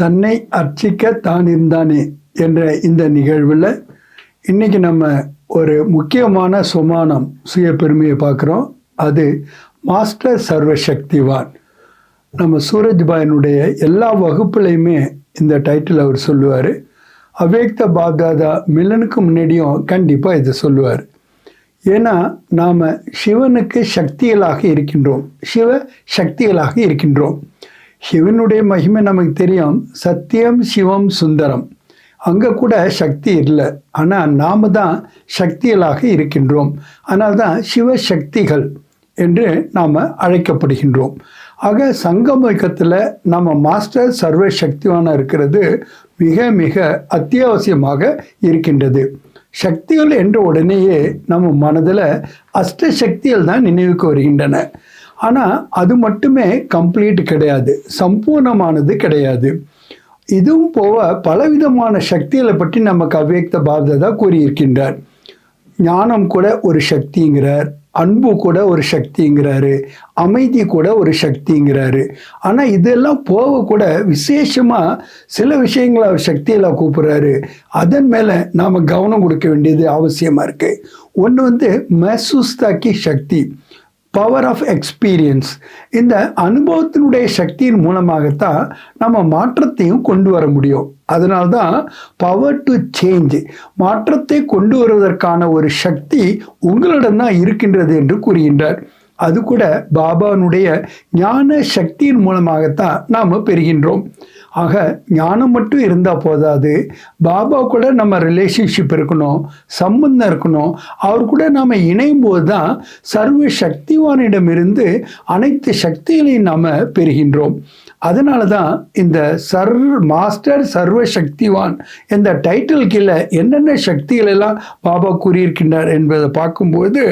தன்னை அர்ச்சிக்க தான் இருந்தானே என்ற இந்த நிகழ்வில் இன்னைக்கு நம்ம ஒரு முக்கியமான சுமானம் சுய பெருமையை பார்க்குறோம். அது மாஸ்டர் சர்வசக்திவான். நம்ம சூரஜ்பாயினுடைய எல்லா வகுப்புலையுமே இந்த டைட்டில் அவர் சொல்லுவார். அவேக்த பாப்தாதா மில்லனுக்கு முன்னாடியும் கண்டிப்பாக இதை சொல்லுவார். ஏன்னா நாம் சிவனுக்கு சக்திகளாக இருக்கின்றோம். சிவ சக்திகளாக இருக்கின்றோம். சிவனுடைய மகிமை நமக்கு தெரியும். சத்தியம் சிவம் சுந்தரம். அங்கே கூட சக்தி இல்லை. ஆனால் நாம் தான் சக்திகளாக இருக்கின்றோம். அதனால் தான் சிவசக்திகள் என்று நாம் அழைக்கப்படுகின்றோம். ஆக சங்கமயக்கத்தில் நம்ம மாஸ்டர் சர்வ சக்திவான இருக்கிறது மிக மிக அத்தியாவசியமாக இருக்கின்றது. சக்திகள் என்ற உடனேயே நம்ம மனதில் அஷ்ட சக்திகள் தான் நினைவுக்கு வருகின்றன. ஆனால் அது மட்டுமே கம்ப்ளீட் கிடையாது. சம்பூர்ணமானது கிடையாது. இதுவும் போக பலவிதமான சக்திகளை பற்றி நமக்கு அவ்வியக்த பாரதா கூறியிருக்கின்றார். ஞானம் கூட ஒரு சக்திங்கிறார். அன்பு கூட ஒரு சக்திங்கிறாரு. அமைதி கூட ஒரு சக்திங்கிறாரு. ஆனால் இதெல்லாம் போக கூட விசேஷமாக சில விஷயங்களை அவர் சக்தியில் கூப்பிட்றாரு. அதன் மேலே நாம் கவனம் கொடுக்க வேண்டியது அவசியமாக இருக்குது ஒன்று வந்து மெசூஸ்தாக்கி சக்தி. பவர் ஆஃப் எக்ஸ்பீரியன்ஸ் இந்த அனுபவத்தினுடைய சக்தியின் மூலமாகத்தான் நம்ம மாற்றத்தையும் கொண்டு வர முடியும். அதனால்தான் பவர் டு சேஞ்ச் மாற்றத்தை கொண்டு வருவதற்கான ஒரு சக்தி உங்களிடம் தான் இருக்கின்றது என்று கூறுகின்றார். அது கூட பாபானுடைய ஞான சக்தியின் மூலமாகத்தான் நாம் பெறுகின்றோம். ஆக ஞானம் மட்டும் இருந்தால் போதாது. பாபா கூட நம்ம ரிலேஷன்ஷிப் இருக்கணும் சம்பந்தம் இருக்கணும். அவர் கூட நாம் இணையும் போது தான் சர்வ சக்திவானிடமிருந்து அனைத்து சக்திகளையும் நாம் பெறுகின்றோம். அதனால தான் இந்த சர் மாஸ்டர் சர்வ சக்திவான் இந்த டைட்டில் கீழே என்னென்ன சக்திகள் எல்லாம் பாபா கூறியிருக்கின்றார் என்பதை பார்க்கும்போது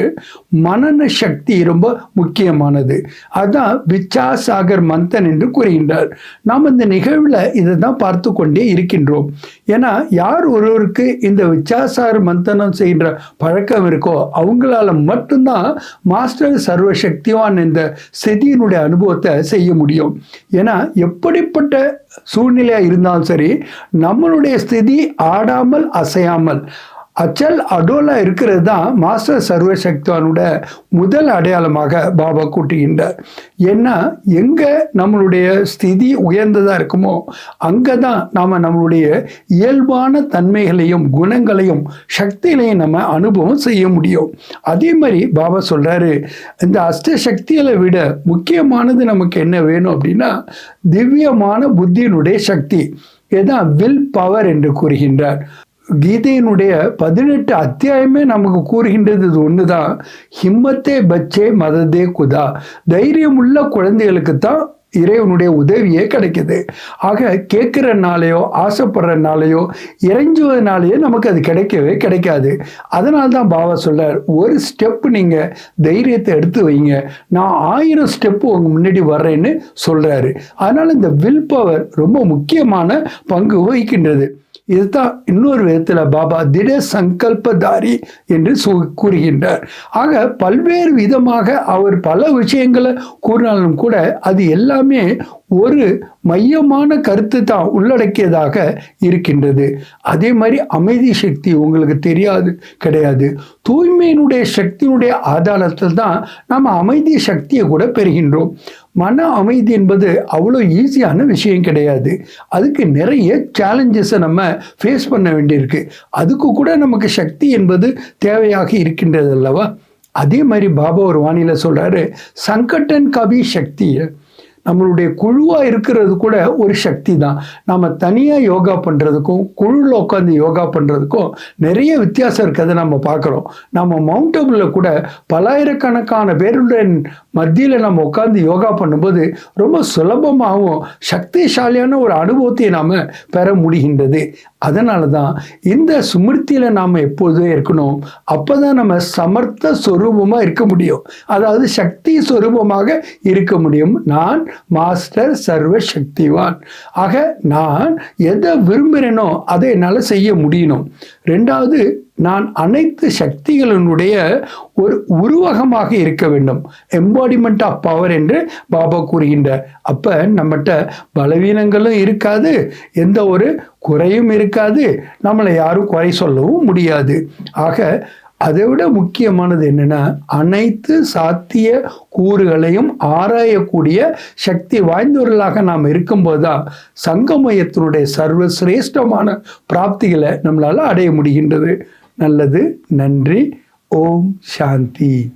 மனன சக்தி ரொம்ப முக்கியமானது. அதுதான் விச்சாசாகர் மந்தன் என்று கூறுகின்றார். நாம் இந்த நிகழ்வில் இதை தான் பார்த்து கொண்டே இருக்கின்றோம். ஏன்னா யார் ஒருவருக்கு இந்த விச்சாசார மந்தனம் செய்கின்ற பழக்கம் இருக்கோ அவங்களால மட்டும்தான் மாஸ்டர் சர்வ சக்திவான் இந்த செதியினுடைய அனுபவத்தை செய்ய முடியும். ஏன்னா எப்படிப்பட்ட சூழ்நிலையாக இருந்தாலும் சரி நம்மளுடைய ஸ்திதி ஆடாமல் அசையாமல் அச்சல் அடோலா இருக்கிறது தான் மாஸ்டர் சர்வசக்திவானோட முதல் அடையாளமாக பாபா கூட்டுகின்றார். ஏன்னா எங்கே நம்மளுடைய ஸ்திதி உயர்ந்ததாக இருக்குமோ அங்கே தான் நாம் நம்மளுடைய இயல்பான தன்மைகளையும் குணங்களையும் சக்திகளையும் நம்ம அனுபவம் செய்ய முடியும். அதே மாதிரி பாபா சொல்கிறாரு இந்த அஷ்ட சக்திகளை விட முக்கியமானது நமக்கு என்ன வேணும் அப்படின்னா திவ்யமான புத்தியினுடைய சக்தி. இதுதான் வில் பவர் என்று கூறுகின்றார். கீதையினுடைய பதினெட்டு அத்தியாயமே நமக்கு கூறுகின்றது இது ஒன்று தான் ஹிம்மத்தே பச்சே மததே குதா. தைரியம் உள்ள குழந்தைகளுக்கு தான் இறைவனுடைய உதவியே கிடைக்குது. ஆக கேட்குறனாலேயோ ஆசைப்படுறனாலேயோ இறைஞ்சுவதனாலேயோ நமக்கு அது கிடைக்கவே கிடைக்காது. அதனால தான் பாபா சொல்கிறார் ஒரு ஸ்டெப் நீங்கள் தைரியத்தை எடுத்து வைங்க. நான் ஆயிரம் ஸ்டெப்பு உங்கள் முன்னாடி வர்றேன்னு சொல்கிறாரு அதனால் இந்த வில் பவர் ரொம்ப முக்கியமான பங்கு வகிக்கின்றது. இதுதான் இன்னொரு விதத்தில் பாபா திட சங்கல்பதாரி என்று சு கூறுகின்றார். ஆக பல்வேறு விதமாக அவர் பல விஷயங்களை கூறினாலும் கூட அது எல்லாமே ஒரு மையமான கருத்து தான் உள்ளடக்கியதாக இருக்கின்றது. அதே மாதிரி அமைதி சக்தி உங்களுக்கு தெரியாது கிடையாது. தூய்மையினுடைய சக்தியினுடைய ஆதாரத்தில் தான் நம்ம அமைதி சக்தியை கூட பெறுகின்றோம். மன அமைதி என்பது அவ்வளோ ஈஸியான விஷயம் கிடையாது. அதுக்கு நிறைய சேலஞ்சஸை நம்ம ஃபேஸ் பண்ண வேண்டியிருக்கு. அதுக்கு கூட நமக்கு சக்தி என்பது தேவையாக இருக்கின்றது அல்லவா? அதே மாதிரி பாபா ஒரு வானிலை சொல்கிறாரு சங்கட்டன் கவி சக்தியை நம்மளுடைய குழுவாக இருக்கிறது கூட ஒரு சக்தி தான். நம்ம தனியாக யோகா பண்ணுறதுக்கும் குழுவில் உட்காந்து யோகா பண்ணுறதுக்கும் நிறைய வித்தியாசம் இருக்கிறத நம்ம பார்க்குறோம். நம்ம மவுண்ட் அபுல கூட பலாயிரக்கணக்கான பேருடன் மத்தியில் நம்ம உட்காந்து யோகா பண்ணும்போது ரொம்ப சுலபமாகவும் சக்திசாலியான ஒரு அனுபவத்தை நாம் பெற முடிகின்றது. அதனால தான் இந்த சுமிருத்தியில் நாம் எப்போதும் இருக்கணும்? அப்போ தான் நம்ம சமர்த்த சொரூபமாக இருக்க முடியும். அதாவது சக்தி சொரூபமாக இருக்க முடியும். நான் மாஸ்டர் சர்வ சக்திவான் ஆக நான் எதை விரும்புகிறேனோ அதை என்னால் செய்ய முடியணும். ரெண்டாவது நான் அனைத்து சக்திகளினுடைய ஒரு உருவகமாக இருக்க வேண்டும். எம்பாடிமெண்ட் ஆஃப் பவர் என்று பாபா கூறுகின்றார். அப்போ நம்மகிட்ட பலவீனங்களும் இருக்காது எந்த ஒரு குறையும் இருக்காது. நம்மளை யாரும் குறை சொல்லவும் முடியாது. ஆக அதை விட முக்கியமானது என்னென்னா அனைத்து சாத்திய கூறுகளையும் ஆராயக்கூடிய சக்தி வாய்ந்தவர்களாக நாம் இருக்கும்போது தான் சங்கமயத்தினுடைய சர்வசிரேஷ்டமான பிராப்திகளை நம்மளால் அடைய முடிகின்றது. நல்லது. நன்றி. ஓம் சாந்தி.